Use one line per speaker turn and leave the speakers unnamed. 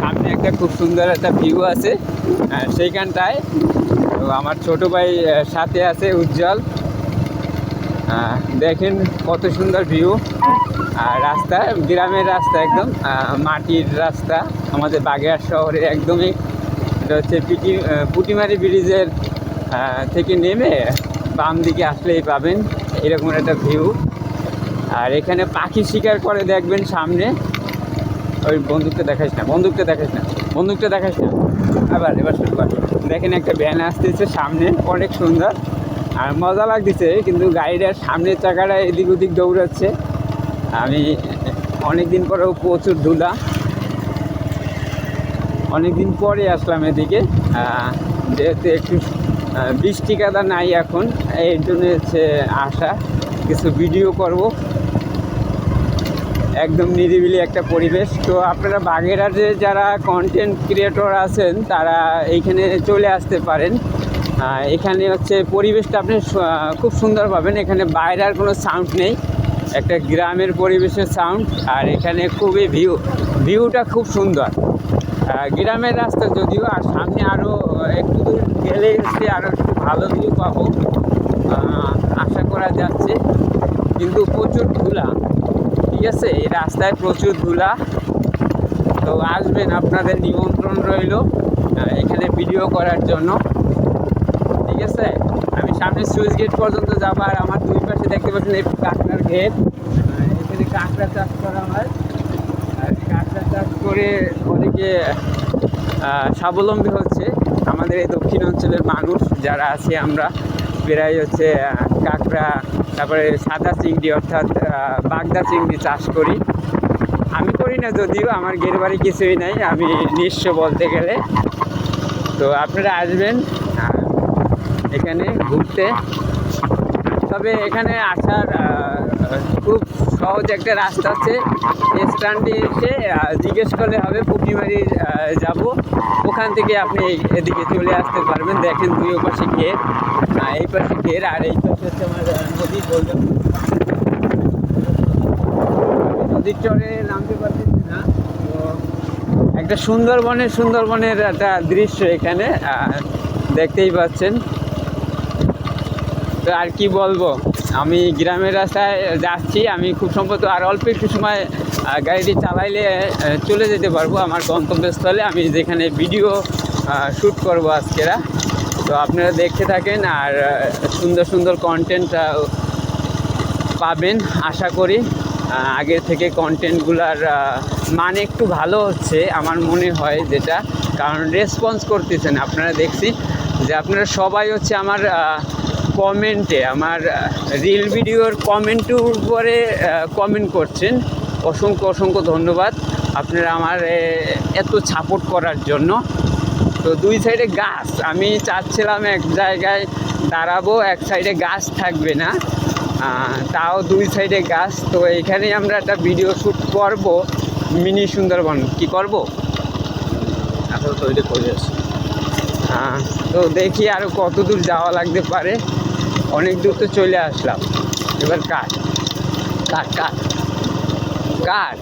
সামনে একটা খুব সুন্দর একটা ভিউ আছে সেইখানটায়। তো আমার ছোট ভাই সাথে আছে উজ্জ্বল। দেখেন কত সুন্দর ভিউ আর রাস্তা, গ্রামের রাস্তা একদম মাটির রাস্তা। আমাদের বাগেরহাট শহরে একদমই। এটা হচ্ছে পিটি পুটিমারি ব্রিজের থেকে নেমে বাম দিকে আসলেই পাবেন। এরকম একটা ভিউ আর এখানে পাখি শিকার করে দেখবেন সামনে। ওই বন্দুকটা দেখাইস না, বন্দুকটা দেখাইস না, বন্দুকটা দেখাইস না। আবার এবার শুরু কর। দেখেন একটা ভ্যান আসতেছে সামনে, অনেক সুন্দর। আর মজা লাগতেছে, কিন্তু গাড়িটার সামনের চাকাটা এদিক ওদিক দৌড়াচ্ছে। আমি অনেক দিন পরেও প্রচুর ধুলা। অনেক দিন পরে আসলাম এদিকে। যেহেতু একটু বৃষ্টি কাদা নাই এখন, এই জন্য হচ্ছে আসা। কিছু ভিডিও করব। একদম নিরিবিলি একটা পরিবেশ। তো আপনারা বাগেরহাটে যারা কন্টেন্ট ক্রিয়েটর আছেন, তারা এইখানে চলে আসতে পারেন। এখানে হচ্ছে পরিবেশটা আপনি খুব সুন্দর পাবেন। এখানে বাইরে আর কোনো সাউন্ড নেই। একটা গ্রামের পরিবেশের সাউন্ড আর এখানে খুবই ভিউ ভিউটা খুব সুন্দর। গ্রামের রাস্তা যদিও, আর সামনে আরও একটু দূর গেলে এসে আরও একটু ভালো ভিউ পাবো। আশা করা যাচ্ছে। কিন্তু প্রচুর ধুলা, ঠিক আছে? এই রাস্তায় প্রচুর ধুলা। তো আসবেন, আপনাদের নিমন্ত্রণ রইল এখানে ভিডিও করার জন্য, ঠিক আছে? আমি সামনে সুইচ গেট পর্যন্ত যাব, আর আমার দুই পাশে দেখতে পাচ্ছেন এই কাঁকড়ার গেট এখানে কাঁকড়া চাষ করা হয়। আর কাঁকড়া চাষ করে অনেকে স্বাবলম্বী হচ্ছে। আমাদের এই দক্ষিণ অঞ্চলের মানুষ, যারা আছে আমরা, প্রায় হচ্ছে কাঁকড়া তারপরে সাদা চিংড়ি অর্থাৎ বাগদা চিংড়ি চাষ করি। আমি করি না যদিও, আমার গের বাড়ি কিছুই নাই, আমি নিঃস্ব বলতে গেলে। তো আপনারা আসবেন এখানে ঘুরতে। তবে এখানে আসার খুব সহজ একটা রাস্তা আছে। স্ট্যান্ডে এসে জিজ্ঞেস করলে হবে পুটিমারি যাব। ওখান থেকে আপনি এদিকে চলে আসতে পারবেন। দেখেন দুই পাশে ঘের এই পাশে ঘের আর এই পাশে হচ্ছে আমার নদী বললাম নদীর চরে নামতে পারছি না। একটা সুন্দরবনের সুন্দরবনের একটা দৃশ্য এখানে দেখতেই পাচ্ছেন। তো আর কি বলব? আমি গ্রামের রাস্তায় যাচ্ছি, আমি খুব সম্ভবত আর অল্প একটু সময় গাড়িটি চালাইলে চলে যেতে পারব আমার গন্তব্যস্থলে। আমি যেখানে ভিডিও শ্যুট করব আজকেরা তো আপনারা দেখতে থাকেন আর সুন্দর সুন্দর কন্টেন্ট পাবেন আশা করি। আগের থেকে কন্টেন্টগুলার মানে একটু ভালো হচ্ছে আমার মনে হয় যেটা। কারণ রেসপন্স করতেছেন, আপনারা দেখছি। যে আপনারা সবাই হচ্ছে আমার কমেন্টে আমার রিল ভিডিওর কমেন্টের উপরে কমেন্ট করছেন। অসংখ্য অসংখ্য ধন্যবাদ। আপনারা আমার এত সাপোর্ট করার জন্য। তো দুই সাইডে গাছ আমি চাচ্ছিলাম এক জায়গায় দাঁড়াবো এক সাইডে গাছ থাকবে না। তাও দুই সাইডে গাছ। তো এখানেই আমরা একটা ভিডিও শ্যুট করব মিনি সুন্দরবন। কি করব? তো দেখি আরও কত দূর যাওয়া লাগতে পারে। অনেক দূর তো চলে আসলাম। এবার কাট কাট কাট কাট